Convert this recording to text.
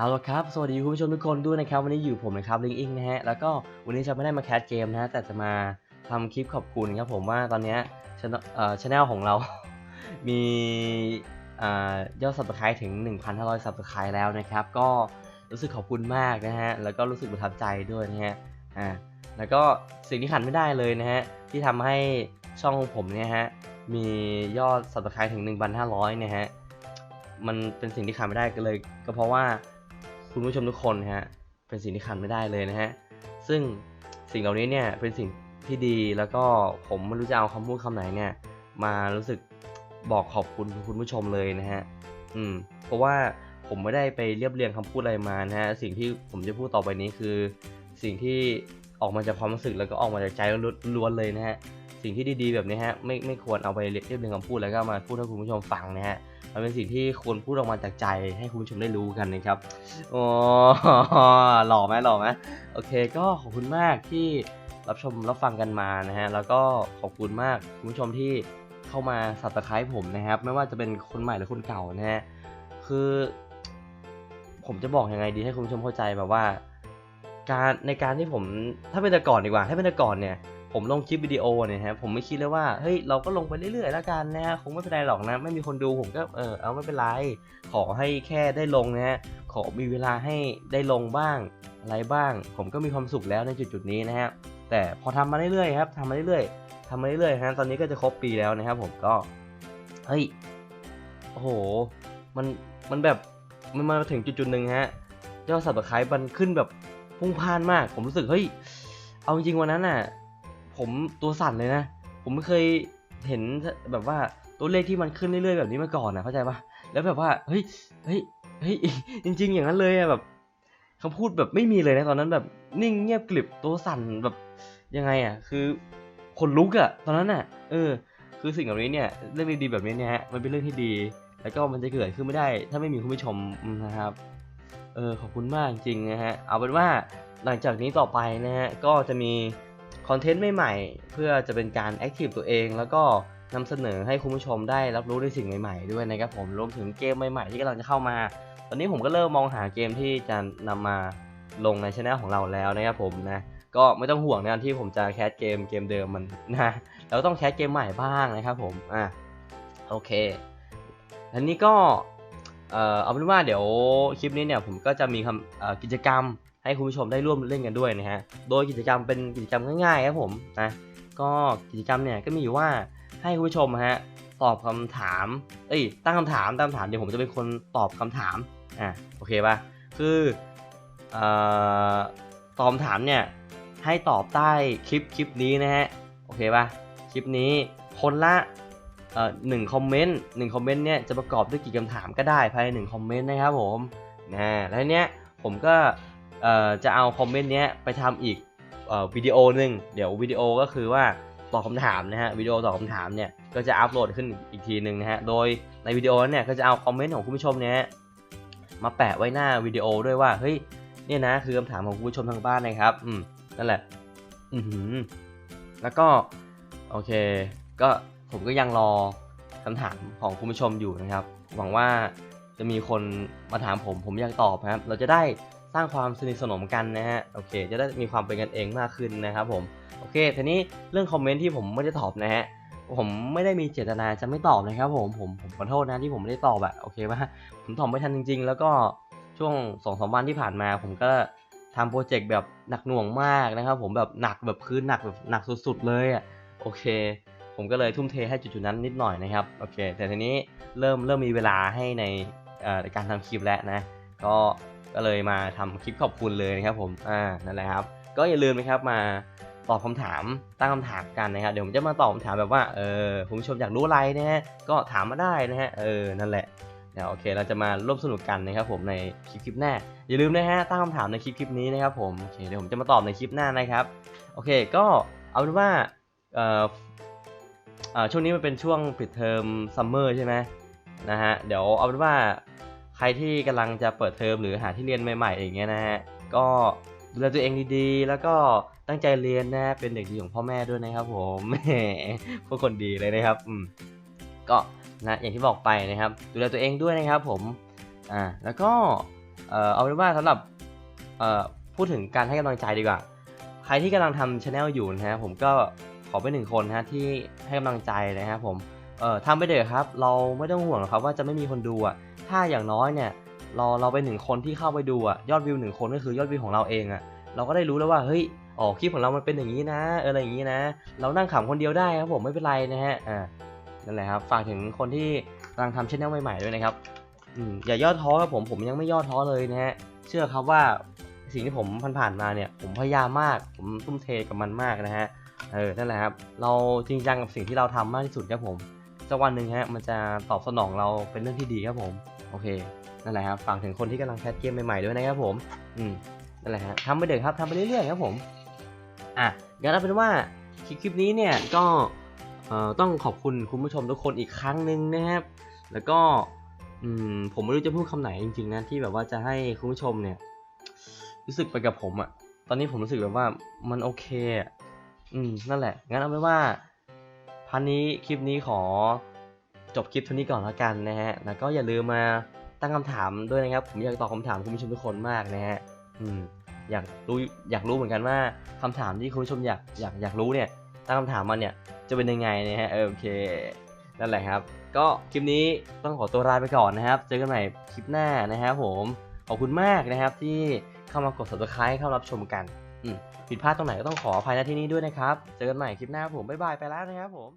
เอาละครับ สวัสดีคุณผู้ชมทุกคนด้วยนะครับ วันนี้อยู่ผมนะครับลิงอิงนะฮะ แล้วก็วันนี้จะไม่ได้มาแคสเกมนะฮะ แต่จะมาทำคลิปขอบคุณครับผมว่าตอนนี้ช่อช anel ของเรา มียอด subscribe ถึง 1,500 subscribe แล้วนะครับ ก็รู้สึกขอบคุณมากนะฮะ แล้วก็รู้สึกประทับใจด้วยนะฮะ อ่า แล้วก็สิ่งที่ขาดไม่ได้เลยนะฮะ ที่ทำให้ช่องของผมเนี่ยฮะ มียอด subscribe ถึง 1,500นะฮะ มันเป็นสิ่งที่ขาดไม่ได้ก็เลย ก็เพราะว่า คุณผู้ชมทุกคนฮะเป็นสิ่งที่ขาดไม่ได้เลยนะฮะซึ่งสิ่งเหล่านี้เนี่ยเป็นสิ่งที่ดีแล้วก็ผมไม่รู้จะเอาคำพูดคำไหนเนี่ยมารู้สึกบอกขอบคุณคุณผู้ชมเลยนะฮะอืมเพราะว่าผมไม่ได้ไปเรียบเรียงคำพูดอะไรมานะฮะสิ่งที่ผมจะพูดต่อไปนี้คือ สิ่งที่ออกมาจากความรู้สึกแล้วก็ออกมาจากใจล้วนๆเลยนะฮะสิ่งที่ดีๆแบบนี้ฮะไม่ไม่ควรเอาไปเรียบเรียงคำพูดแล้วก็มาพูดให้คุณผู้ชมฟังนะฮะ มันเป็นสิ่งที่ควรพูดออกมาจากใจให้คุณผู้ชมได้รู้กันนะครับโอ้หล่อไหมหล่อไหมโอเค ก็ขอบคุณมากที่รับชมรับฟังกันมานะฮะแล้วก็ขอบคุณมากคุณผู้ชมที่เข้ามาสับตะไคร้ผมนะครับ ไม่ว่าจะเป็นคนใหม่หรือคนเก่านะฮะคือผมจะบอกยังไงดีให้คุณผู้ชมเข้าใจแบบว่า การในการที่ผมถ้าเป็นแต่ก่อนดีกว่า ถ้าเป็นแต่ก่อนเนี่ย ผมลงคลิปวิดีโอเนี่ยฮะผมไม่คิดเลยว่าเฮ้ยเราก็ลงไปเรื่อยๆแล้วกันนะฮะคงไม่เป็นไรหรอกนะ ไม่มีคนดูผมก็เออเอาไม่เป็นไร ขอให้แค่ได้ลงนะฮะขอมีเวลาให้ได้ลงบ้างอะไรบ้าง ผมก็มีความสุขแล้วในจุดๆนี้นะฮะแต่พอทำมาเรื่อยๆครับทำมาเรื่อยๆทำมาเรื่อยๆฮะตอนนี้ก็จะครบปีแล้วนะครับผมก็เฮ้ยโอ้โหมันมันแบบมันมาถึงจุดๆหนึ่งฮะยอดสับตะไคร้มันขึ้นแบบพุ่งพ่านมาก ผมรู้สึกเฮ้ยเอาจริงวันนั้นน่ะ ผมตัวสั่นเลยนะ ผมไม่เคยเห็นแบบว่าตัวเลขที่มันขึ้นเรื่อยๆแบบนี้มาก่อนนะเข้าใจปะแล้วแบบว่าเฮ้ยเฮ้ยเฮ้ยจริง ๆ อย่างนั้นเลยอะแบบคำพูดแบบไม่มีเลยนะตอนนั้นแบบนิ่งเงียบกริบตัวสั่นแบบยังไงอะคือคนลุกอะตอนนั้นอะเออ คือสิ่งเหล่านี้เนี่ยเรื่องดีๆแบบนี้เนี่ยฮะมันเป็นเรื่องที่ดี แล้วก็มันจะเกิดขึ้นไม่ได้ ถ้าไม่มีคุณผู้ชมนะครับเออขอบคุณมากจริงๆนะฮะเอาเป็นว่าหลังจากนี้ต่อไปนะฮะก็จะมี คอนเทนต์ใหม่ๆ เพื่อจะเป็นการแอคทีฟตัวเอง แล้วก็นำเสนอให้คุณผู้ชมได้รับรู้ในสิ่งใหม่ๆ ด้วยนะครับผมรวมถึงเกมใหม่ๆ ที่กำลังจะเข้ามา ตอนนี้ผมก็เริ่มมองหาเกมที่จะนำมาลงในช anel ของเราแล้วนะครับผมนะก็ไม่ต้องห่วงนะที่ผมจะแคสเกมเกมเดิมมันนะเราก็ต้องแคสเกมใหม่บ้างนะครับผมอะโอเคอันนี้ก็เอ่อเอาเป็นว่าเดี๋ยวคลิปนี้เนี่ยผมก็จะมีคำกิจกรรม ให้คุณผู้ชมได้ร่วมเล่นกันด้วยนะฮะ โดยกิจกรรมเป็นกิจกรรมง่ายๆครับผมนะ ก็กิจกรรมเนี่ยก็มีอยู่ว่าให้คุณผู้ชมฮะตอบคำถาม เอ้ย ตั้งคำถามตั้งคำถามเดี๋ยวผมจะเป็นคนตอบคำถาม อะ โอเคป่ะ คือเอ่อตอบคำถามเนี่ยให้ตอบใต้คลิปคลิปนี้นะฮะ โอเคป่ะ คลิปนี้คนละเอ่อหนึ่งคอมเมนต์หนึ่งคอมเมนต์เนี่ยจะประกอบด้วยกี่คำถามก็ได้ภายในหนึ่งคอมเมนต์นะครับผม นะ แล้วเนี้ยผมก็ จะเอาคอมเมนต์เนี้ยไปทำอีกอวิดีโอหนึ่งเดี๋ยววิดีโอก็คือว่าตอบคำถามนะฮะวิดีโอตอบคำถามเนี่ยก็จะอัปโหลดขึ้นอีกทีหนึ่งนะฮะโดยในวิดีโอนั้นเนี่ยก็จะเอาคอมเมนต์ของคุณผู้ชมเนี่ยมาแปะไว้หน้าวิดีโอด้วยว่าเฮ้ยเนี่ยนะคือคำถามของคุณผู้ชมทางบ้านนะครับอืมนั่นแหละอือหือแล้วก็โอเค ก็ผมก็ยังรอคำถามของคุณผู้ชมอยู่นะครับ หวังว่าจะมีคนมาถามผมผมอยากตอบนะครับ เราจะได้ สร้างความสนิทสนมกันนะฮะโอเค จะได้มีความเป็นกันเองมากขึ้นนะครับผมโอเคทีนี้เรื่องคอมเมนต์ที่ผมไม่ได้ตอบนะฮะผมไม่ได้มีเจตนาจะไม่ตอบนะครับผมผมผมขอโทษนะที่ผมไม่ได้ตอบอะโอเคป่ะผมตอบไม่ทันจริง ๆ แล้วก็ช่วงสองสามวันที่ผ่านมา ผมก็ทำโปรเจกต์แบบหนักหน่วงมากนะครับ ผมแบบหนักแบบคือหนักแบบหนักสุดๆเลยอะโอเค ผมก็เลยทุ่มเทให้จุดๆนั้นนิดหน่อยนะครับโอเค แต่ทีนี้เริ่มเริ่มมีเวลาให้ในเอ่อในการทำคลิปแล้วนะ ก็ ก็เลยมาทำคลิปขอบคุณเลยนะครับผมอ่านั่นแหละครับ ก็อย่าลืมนะครับมาตอบคำถามตั้งคำถามกันนะครับเดี๋ยวผมจะมาตอบคำถามแบบว่าเออคุณผู้ชมอยากรู้อะไรนะฮะก็ถามมาได้นะฮะเออนั่นแหละเดี๋ยวโอเคเราจะมาร่วมสนุกกันนะครับผมในคลิปคลิปหน้า อย่าลืมนะฮะตั้งคำถามในคลิปคลิปนี้นะครับผมโอเคเดี๋ยวผมจะมาตอบในคลิปหน้านะครับโอเคก็เอาเป็นว่าอ่อเอ่อช่วงนี้มันเป็นช่วงปิดเทอมซัมเมอร์ใช่ไหมนะฮะเดี๋ยวเอาเป็นว่า ใครที่กำลังจะเปิดเทอมหรือหาที่เรียนใหม่ๆอย่างเงี้ยนะฮะก็ดูแลตัวเองดีๆ แล้วก็ตั้งใจเรียนนะเป็นเด็กดีของพ่อแม่ด้วยนะครับ ผมแหมพวกคนดีเลยนะครับอืมก็นะอย่างที่บอกไปนะครับ ดูแลตัวเองด้วยนะครับ ผมอ่าแล้วก็เอ่อเอาเป็นว่าสำหรับเอ่อพูดถึงการให้กำลังใจดีกว่า ใครที่กำลังทำช anel อยู่นะฮะผมก็ขอเป็นหนึ่งคนนะฮะที่ให้กำลังใจนะครับผม เออทำไปเถอะครับ เราไม่ต้องห่วงหรอกครับว่าจะไม่มีคนดูอะ ถ้าอย่างน้อยเนี่ยเราเราเป็นหนึ่งคนที่เข้าไปดูอะยอดวิวหนึ่งคนก็คือยอดวิวของเราเองอะ เราก็ได้รู้แล้วว่าเฮ้ยอ๋อคลิปของเรามันเป็นอย่างนี้นะอะไรอย่างนี้นะ เรานั่งขำคนเดียวได้ครับผมไม่เป็นไรนะฮะอ่านั่นแหละครับฝากถึงคนที่กำลังทำช anel ใหม่ๆด้วยนะครับอืมอย่าย่อท้อครับผมผมยังไม่ย่อท้อเลยนะฮะเชื่อครับว่าสิ่งที่ผมผ่านๆมาเนี่ยผมพยายามมาก ผมทุ่มเทกับมันมากนะฮะเออนั่นแหละครับ เราจริงจังกับสิ่งที่เราทำมากที่สุดครับผม สักวันหนึ่งฮะมันจะตอบสนองเราเป็นเรื่องที่ดีครับผมโอเคนั่นแหละครับฝากถึงคนที่กำลังแคสเกมใหม่ๆด้วยนะครับผมอืมนั่นแหละฮะทำไปเถอะครับทำไปเรื่อยๆครับผมอะงั้นเอาเป็นว่าคลิปคลิปนี้เนี่ยก็เอ่อต้องขอบคุณคุณผู้ชมทุกคนอีกครั้งหนึ่งนะครับ แล้วก็อืมผมไม่รู้จะพูดคำไหนจริงๆนะที่แบบว่าจะให้คุณผู้ชมเนี่ย รู้สึกไปกับผมอะตอนนี้ผมรู้สึกแบบว่ามันโอเคอะอืมนั่นแหละ งั้นเอาเป็นว่า พันนี้คลิปนี้ขอจบคลิปเท่านี้ก่อนแล้วกันนะฮะ แล้วก็อย่าลืมมาตั้งคำถามด้วยนะครับ ผมอยากตอบคำถามคุณผู้ชมทุกคนมากนะฮะ อืม อยากรู้อยากรู้เหมือนกันว่าคำถามที่คุณผู้ชมอยากอยากอยากรู้เนี่ย ตั้งคำถามมาเนี่ยจะเป็นยังไงนะฮะเออโอเค นั่นแหละครับ ก็คลิปนี้ต้องขอตัวลาไปก่อนนะครับ เจอกันใหม่คลิปหน้านะครับผม ขอบคุณมากนะครับที่เข้ามากด subscribe เข้ารับชมกัน ผิดพลาดตรงไหนก็ต้องขออภัยณที่นี้ด้วยนะครับ เจอกันใหม่คลิปหน้าผมบ๊ายบายไปแล้วนะครับผม